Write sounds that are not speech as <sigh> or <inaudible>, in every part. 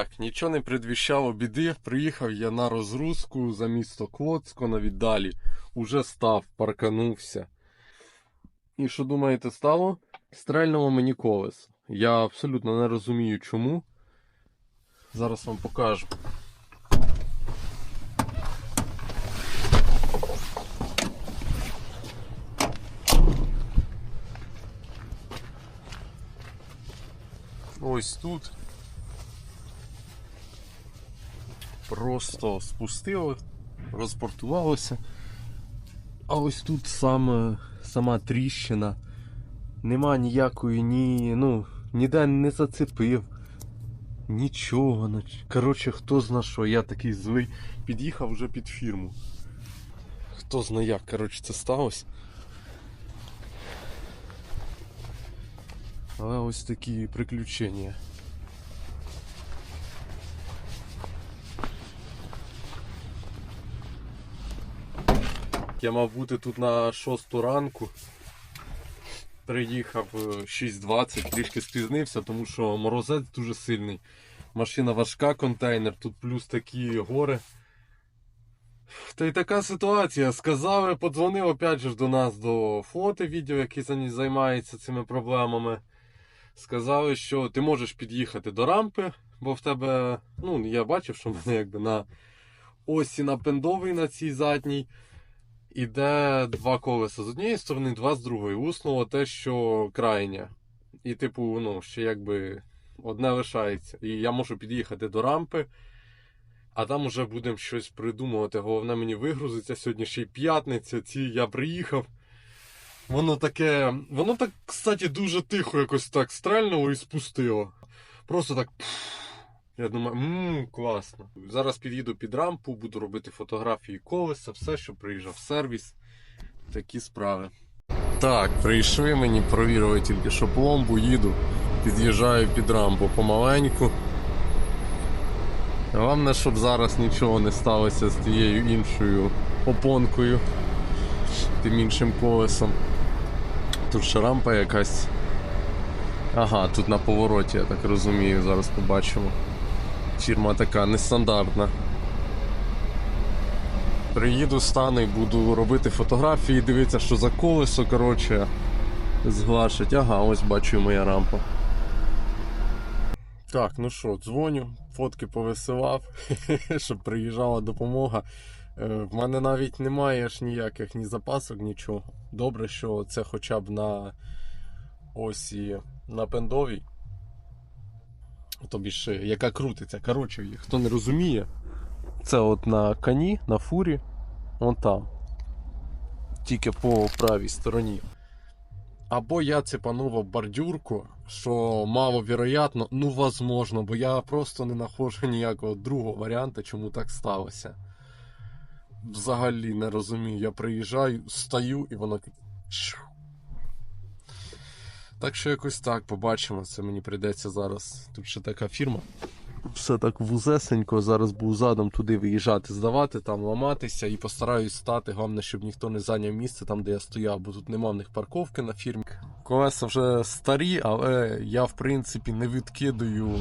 Так, нічого не предвіщало біди. Приїхав я на розгрузку за місто Клоцько на віддалі. Уже став, парканувся. І що думаєте, стало? Стрельнуло мені колесо. Я абсолютно не розумію чому. Зараз вам покажу. Ось тут. Просто спустило, розпортувалося. А ось тут саме, сама тріщина. Нема ніякої ні. ну, ніде не зацепив. Нічого. Коротше, хто зна що, я такий злий. Під'їхав вже під фірму. Хто зна як, коротше, це сталося. Але ось такі приключення. Я мав бути тут на 6 ранку. Приїхав е, 6.20, трішки спізнився, тому що морозець дуже сильний. Машина важка, контейнер, тут плюс такі гори. Та й така ситуація. Сказали, подзвонив опять же до нас до фото відео, який за- займається цими проблемами. Сказали, що ти можеш під'їхати до рампи, бо в тебе, ну, я бачив, що в мене якби на осі напендовий на цій задній. Іде два колеса з однієї сторони, два з другої. Уснуло те, що крайнє. І, типу, ну, ще якби одне лишається. І я можу під'їхати до рампи, а там уже будемо щось придумувати. Головне мені вигрузиться. Сьогодні ще й п'ятниця, ці я приїхав. Воно таке. Воно так, кстати, дуже тихо якось так стрельнуло і спустило. Просто так. Я думаю, ммм, класно. Зараз під'їду під рампу, буду робити фотографії колеса, все, що приїжджав сервіс. Такі справи. Так, прийшли мені, провірили тільки, що пломбу їду. Під'їжджаю під рампу помаленьку. Головне, щоб зараз нічого не сталося з тією іншою опонкою, тим іншим колесом. Тут ще рампа якась. Ага, тут на повороті, я так розумію, зараз побачимо. Фірма така нестандартна. Приїду, стану і буду робити фотографії, дивитися, що за колесо, коротше, зглашать. Ага, ось бачу моя рампа. Так, ну що, дзвоню, фотки повисилав, <laughs> щоб приїжджала допомога. Е, В мене навіть немає ж ніяких ні запасок, нічого. Добре, що це хоча б на осі на пендовій. Тобі ж, яка крутиться. Коротше, хто не розуміє, це от на коні, на фурі, вон там. Тільки по правій стороні. Або я цепанув бордюрку, що маловероятно, ну возможно, бо я просто не знаходжу ніякого другого варіанту, чому так сталося. Взагалі не розумію. Я приїжджаю, стою і воно. Так що якось так побачимо. Це мені прийдеться зараз. Тут ще така фірма. Все так вузесенько, зараз буду задом туди виїжджати, здавати, там ламатися і постараюсь стати. Головне, щоб ніхто не зайняв місце там, де я стояв, бо тут нема в них парковки на фірмі. Колеса вже старі, але я в принципі не відкидаю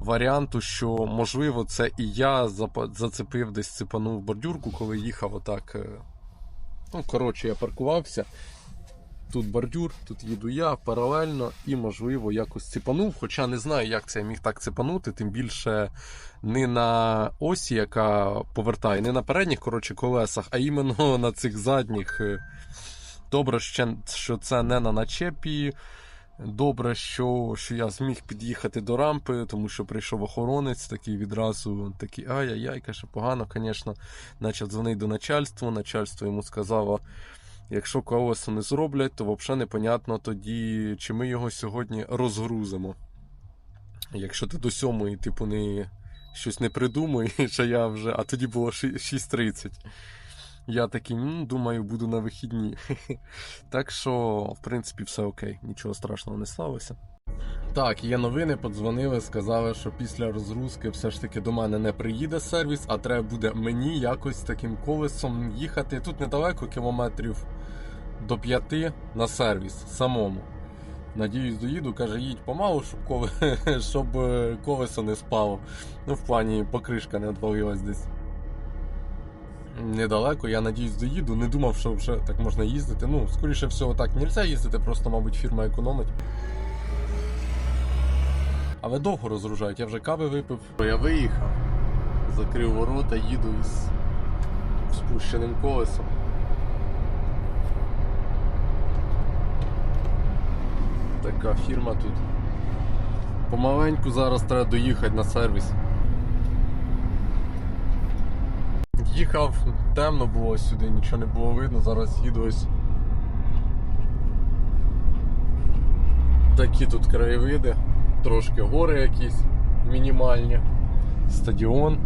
варіанту, що можливо це і я зацепив десь цепанув бордюрку, коли їхав отак. е, Ну, коротше, я паркувався. Тут бордюр, тут їду я паралельно і, можливо, якось цепанув. Хоча не знаю, як це я міг так цепанути, тим більше не на осі, яка повертає, не на передніх коротше, колесах, а іменно <laughs> на цих задніх. Добре, що це не на начепі. Добре, що, що я зміг під'їхати до рампи, тому що прийшов охоронець, такий відразу такий ай-яй-яй, каже, погано, звісно. Почав дзвонити до начальства. Начальство йому сказало, якщо колесо не зроблять, то взагалі непонятно тоді, чи ми його сьогодні розгрузимо. Якщо ти до сьомої, типу, не щось не придумаєш, а я вже, а тоді було ши- 6.30. Я такий, «М, думаю, буду на вихідні. <laughs> Так що, в принципі, все окей, нічого страшного не сталося. Так, є новини, подзвонили, сказали, що після розгрузки все ж таки до мене не приїде сервіс, а треба буде мені якось таким колесом їхати. Тут недалеко, кілометрів до п'яти на сервіс самому. Надіюсь, доїду, каже, їдь помалу, щоб, коле... <laughs> щоб е, колесо не спало. Ну, в плані покришка не відвалилась десь. Недалеко, я надіюсь, доїду. Не думав, що вже так можна їздити. Ну, скоріше всього, так не можна їздити, просто, мабуть, фірма економить. Але довго розгружають, я вже кави випив. Я виїхав, закрив ворота, їду із спущеним колесом. Така фірма тут. Помаленьку зараз треба доїхати на сервіс. Їхав, темно було сюди, нічого не було видно, зараз їду ось. Такі тут краєвиди, трошки гори якісь мінімальні, стадіон.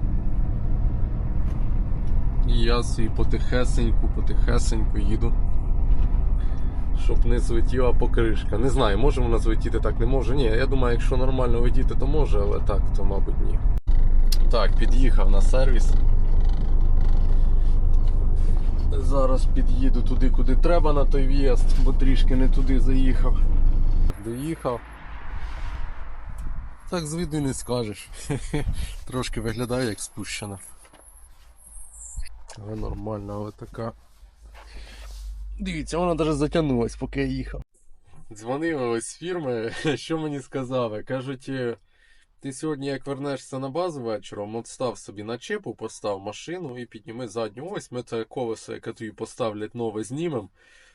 І я собі потихесеньку, потихесеньку їду. Щоб не злетіла покришка. Не знаю, може вона злетіти так не може. Ні, я думаю, якщо нормально летіти, то може, але так, то мабуть ні. Так, під'їхав на сервіс. Зараз під'їду туди, куди треба на той в'їзд, бо трішки не туди заїхав. Доїхав. Так з виду не скажеш. <laughs> Трошки виглядає як спущена. Але нормально, але така. Дивіться, вона навіть затягнулась, поки я їхав. Дзвонили ось з фірми, <laughs> що мені сказали? Кажуть, «Е, ти сьогодні, як вернешся на базу вечором, от собі на чепу, постав машину і підніми задню ось. Ми це колесо, яке тобі поставлять нове, знімем,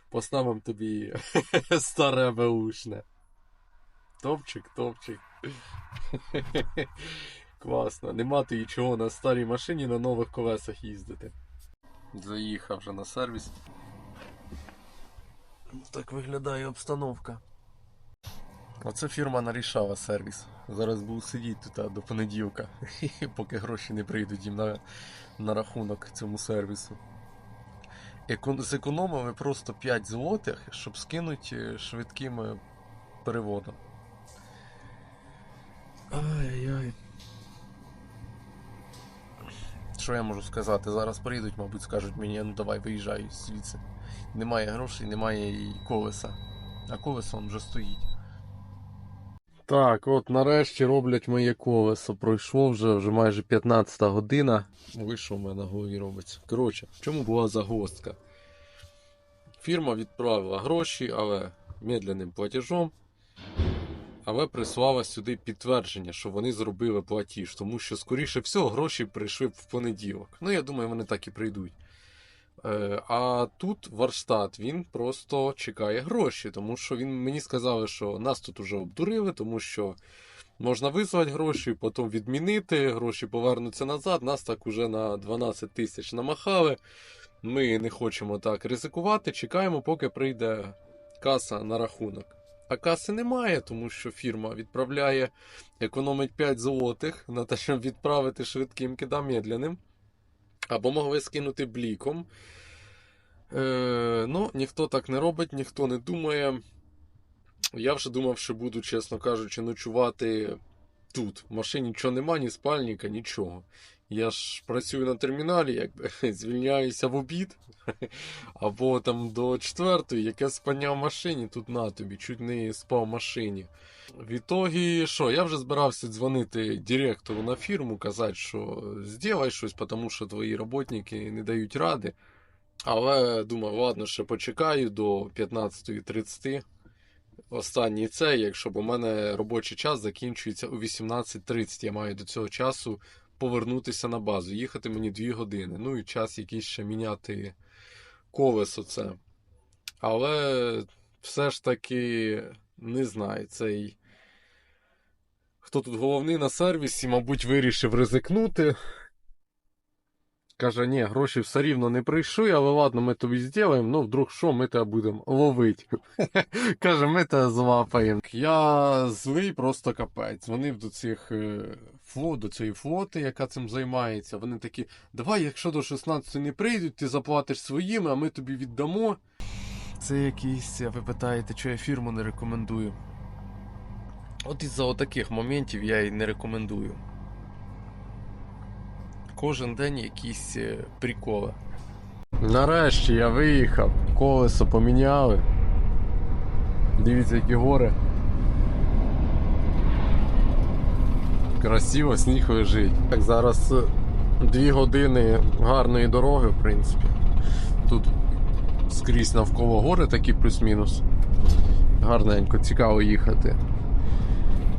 поставимо тобі <laughs> старе беушне. Топчик, топчик. <laughs> Класно. Нема тобі чого на старій машині на нових колесах їздити. Заїхав вже на сервіс. Так виглядає обстановка. Оце фірма нарішала сервіс. Зараз буду сидіти тут до понеділка, <laughs> поки гроші не прийдуть їм на, на рахунок цьому сервісу. Еко- Зекономили просто 5 злотих, щоб скинути швидким е, переводом. Ай-яй. Що я можу сказати? Зараз прийдуть, мабуть, скажуть мені, ну давай виїжджай звідси. Немає грошей, немає і колеса. А колесо вже стоїть. Так, от нарешті роблять моє колесо. Пройшло вже вже майже 15 година. Вийшов у мене на голові робиться. Коротше, в чому була загвоздка? Фірма відправила гроші, але медленним платежом. Але прислала сюди підтвердження, що вони зробили платіж, тому що, скоріше всього, гроші прийшли в понеділок. Ну, я думаю, вони так і прийдуть. Е, а тут Варштат, він просто чекає гроші, тому що він мені сказали, що нас тут уже обдурили, тому що можна визвати гроші, потім відмінити, гроші повернуться назад. Нас так уже на 12 тисяч намахали. Ми не хочемо так ризикувати, чекаємо, поки прийде каса на рахунок. А каси немає, тому що фірма відправляє, економить 5 злотих на те, щоб відправити швидким кида медленним. Або могли скинути бліком. Е, ну, ніхто так не робить, ніхто не думає. Я вже думав, що буду, чесно кажучи, ночувати тут. В машині нічого нема, ні спальника, нічого. Я ж працюю на терміналі, якби <laughs> звільняюся в обід. <laughs> Або там до четвертої, яке спання в машині, тут на тобі, чуть не спав в машині. В ітогі, що, я вже збирався дзвонити директору на фірму, казати, що зробай щось, тому що твої роботники не дають ради. Але думав, ладно, ще почекаю до 15.30. Останній цей, якщо б у мене робочий час закінчується о 18.30. Я маю до цього часу повернутися на базу. Їхати мені 2 години. Ну і час якийсь ще міняти колесо це. Але все ж таки не знаю, цей. Хто тут головний на сервісі, мабуть, вирішив ризикнути. Каже, ні, гроші все рівно не прийшли, але ладно, ми тобі зробимо, ну вдруг що, ми тебе будемо ловити. <laughs> Каже, ми тебе злапаємо. Я злий просто капець. Дзвонив до цих е, флот, до цієї флоти, яка цим займається. Вони такі, давай, якщо до 16 не прийдуть, ти заплатиш своїми, а ми тобі віддамо. Це якийсь, ви питаєте, що я фірму не рекомендую. От із-за отаких моментів я і не рекомендую. Кожен день якісь е, приколи. Нарешті я виїхав, колесо поміняли. Дивіться, які гори. Красиво, сніг лежить. Так, зараз е, дві години гарної дороги, в принципі. Тут скрізь навколо гори такі плюс-мінус. Гарненько, цікаво їхати.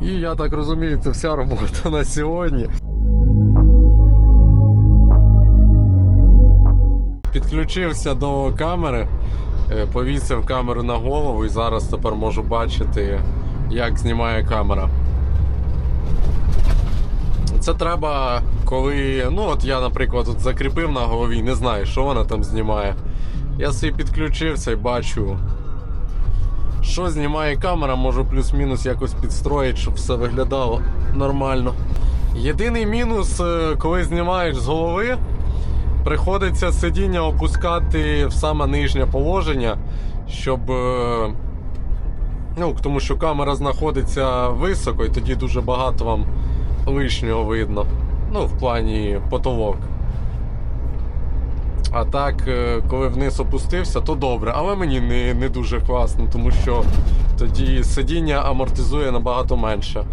І я так розумію, це вся робота на сьогодні. Підключився до камери, е, повісив камеру на голову і зараз тепер можу бачити, як знімає камера. Це треба, коли. Ну, от я, наприклад, тут закріпив на голові, не знаю, що вона там знімає. Я собі підключився і бачу, що знімає камера, можу плюс-мінус якось підстроїти, щоб все виглядало нормально. Єдиний мінус, е, коли знімаєш з голови, приходиться сидіння опускати в саме нижнє положення, щоб. е, Ну, тому що камера знаходиться високо, і тоді дуже багато вам лишнього видно. Ну, в плані потолок. А так, е, коли вниз опустився, то добре. Але мені не, не дуже класно, тому що тоді сидіння амортизує набагато менше.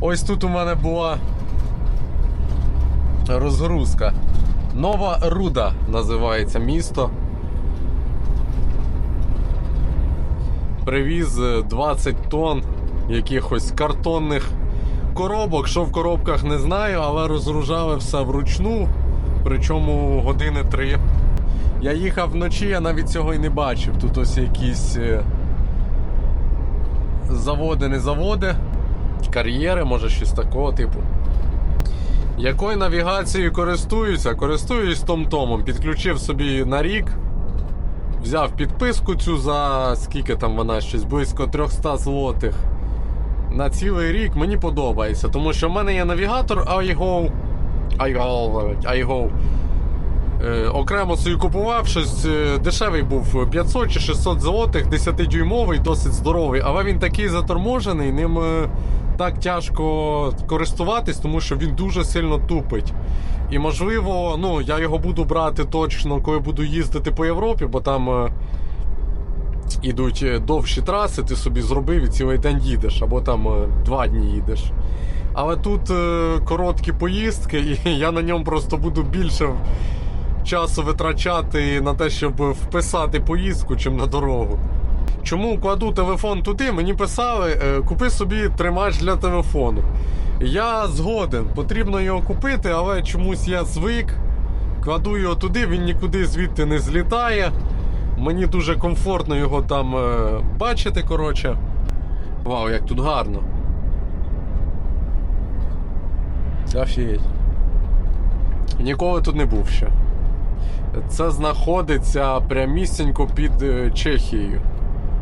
Ось тут у мене була розгрузка. Нова Руда називається місто. Привіз е, 20 тонн якихось картонних коробок. Що в коробках не знаю, але розгружали все вручну. Причому години три. Я їхав вночі, я навіть цього і не бачив. Тут ось якісь е, заводи, не заводи, кар'єри, може щось такого типу. Якою навігацією користуюся? Користуюсь Томтомом. Підключив собі на рік. Взяв підписку цю за скільки там вона щось близько 300 злотих. На цілий рік мені подобається, тому що в мене є навігатор iGo. iGo, iGo. Окремо собі купував щось е, дешевий був 500 чи 600 злотих, 10-дюймовий, досить здоровий, але він такий заторможений, ним е, так тяжко користуватись, тому що він дуже сильно тупить. І можливо, ну, я його буду брати точно, коли буду їздити по Європі, бо там е, ідуть е, довші траси, ти собі зробив і цілий день їдеш, або там е, два дні їдеш. Але тут е, короткі поїздки, <laughs> і я на ньому просто буду більше часу витрачати на те, щоб вписати поїздку, чим на дорогу. Чому кладу телефон туди? Мені писали, купи собі тримач для телефону. Я згоден, потрібно його купити, але чомусь я звик. Кладу його туди, він нікуди звідти не злітає. Мені дуже комфортно його там е, бачити. коротше. Вау, як тут гарно. Офігеть. Ніколи тут не був ще. Це знаходиться прямісінько під е, Чехією.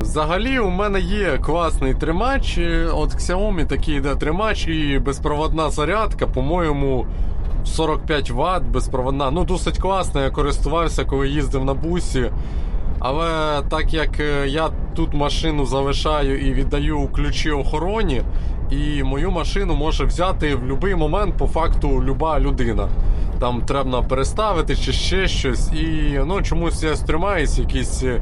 Взагалі, у мене є класний тримач. е, От Xiaomi такий йде тримач і безпроводна зарядка, по-моєму, 45 Вт безпроводна. Ну, досить класно, я користувався, коли їздив на бусі. Але так як е, я тут машину залишаю і віддаю ключі охороні, і мою машину може взяти в будь-який момент по факту люба людина. Там треба переставити чи ще щось. І ну, чомусь я стримаюсь якісь е,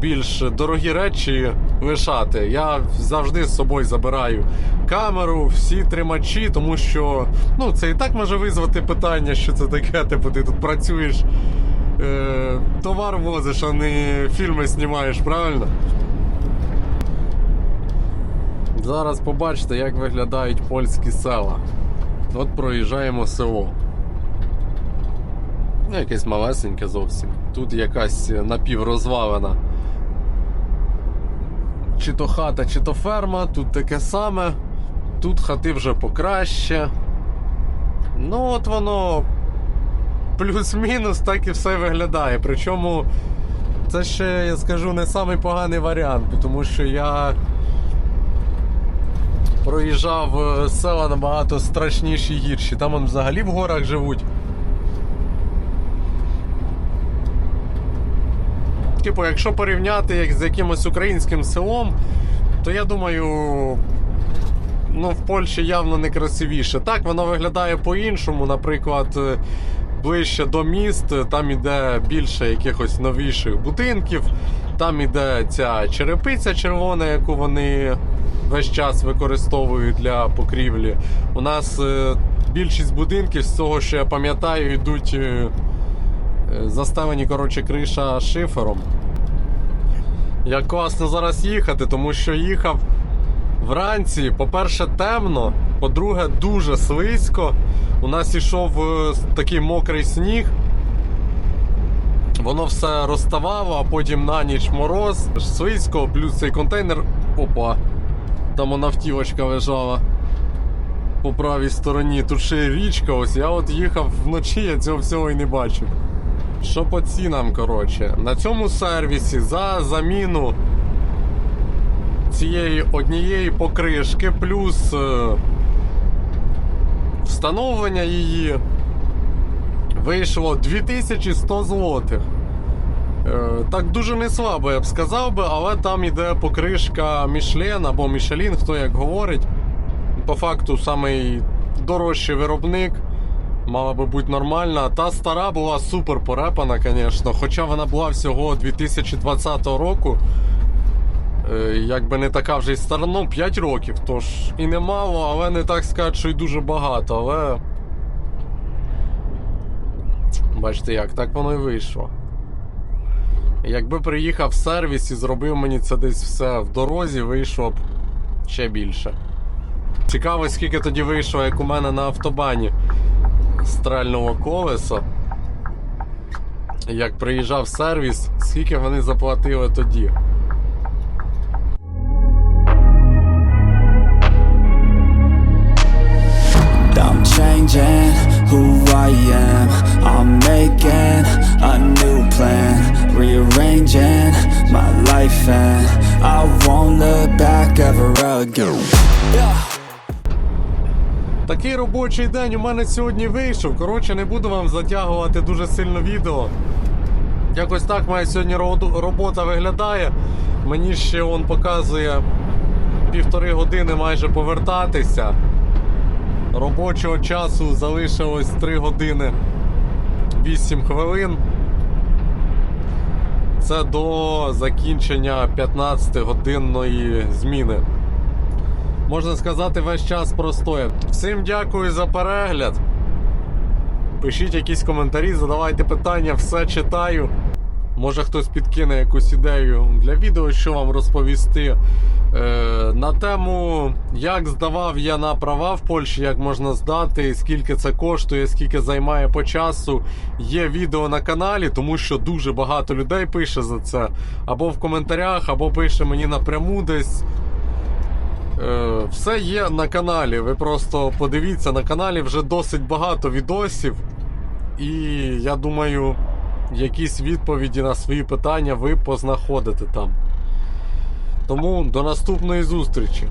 більш дорогі речі лишати. Я завжди з собою забираю камеру, всі тримачі, тому що ну, це і так може визвати питання, що це таке, типу ти тут працюєш, е, товар возиш, а не фільми знімаєш, правильно? Зараз побачите, як виглядають польські села. От проїжджаємо село. Ну, якесь малесеньке зовсім. Тут якась напіврозвалена. Чи то хата, чи то ферма, тут таке саме. Тут хати вже покраще. Ну, от воно плюс-мінус так і все виглядає. Причому це ще, я скажу, не самий поганий варіант, тому що я проїжджав е, села набагато страшніші і гірші. Там он взагалі в горах живуть. Типу, якщо порівняти як з якимось українським селом, то я думаю, ну, в Польщі явно не красивіше. Так, воно виглядає по-іншому. Наприклад, е, ближче до міст, там іде більше якихось новіших будинків, там іде ця черепиця червона, яку вони весь час використовую для покрівлі. У нас е, більшість будинків з цього, що я пам'ятаю, йдуть е, е, заставлені коротше, криша шифером. Як класно зараз їхати, тому що їхав вранці, по-перше, темно, по-друге, дуже слизько. У нас ішов е, такий мокрий сніг. Воно все розставало, а потім на ніч мороз, слизько, плюс цей контейнер. Опа. Там вона автівочка лежала по правій стороні. Тут ще й річка. Ось я от їхав вночі, я цього всього і не бачив. Що по цінам, коротше, на цьому сервісі за заміну цієї однієї покришки, плюс е, встановлення її вийшло 2100 злотих. Е, Так дуже не слабо, я б сказав би, але там іде покришка Мішлен або Мішелін, хто як говорить. По факту самий дорожчий виробник. Мала би бути нормальна. Та стара була супер порепана, звісно. Хоча вона була всього 2020 року. Е, Якби не така вже й стара, ну 5 років, тож і немало, але не так сказати, що й дуже багато, але. Бачите як, так воно і вийшло. Якби приїхав в сервіс і зробив мені це десь все в дорозі, вийшло б ще більше. Цікаво, скільки тоді вийшло, як у мене на автобані стрельного колеса. Як приїжджав сервіс, скільки вони заплатили тоді. Changing who I am. I'm making a new plan, rearranging my life, and I won't look back ever again. Такий робочий день у мене сьогодні вийшов. Коротше, не буду вам затягувати дуже сильно відео. Якось так моя сьогодні робота виглядає. Мені ще он показує півтори години майже повертатися. Робочого часу залишилось 3 години 8 хвилин. Це до закінчення 15-годинної зміни. Можна сказати, весь час простоє. Всім дякую за перегляд. Пишіть якісь коментарі, задавайте питання, все читаю. Може хтось підкине якусь ідею для відео, що вам розповісти. Е, на тему, як здавав я на права в Польщі, як можна здати, скільки це коштує, скільки займає по часу. Є відео на каналі, тому що дуже багато людей пише за це. Або в коментарях, або пише мені напряму десь. Е, Все є на каналі. Ви просто подивіться, на каналі вже досить багато відосів. І я думаю, якісь відповіді на свої питання ви познаходите там. Тому до наступної зустрічі.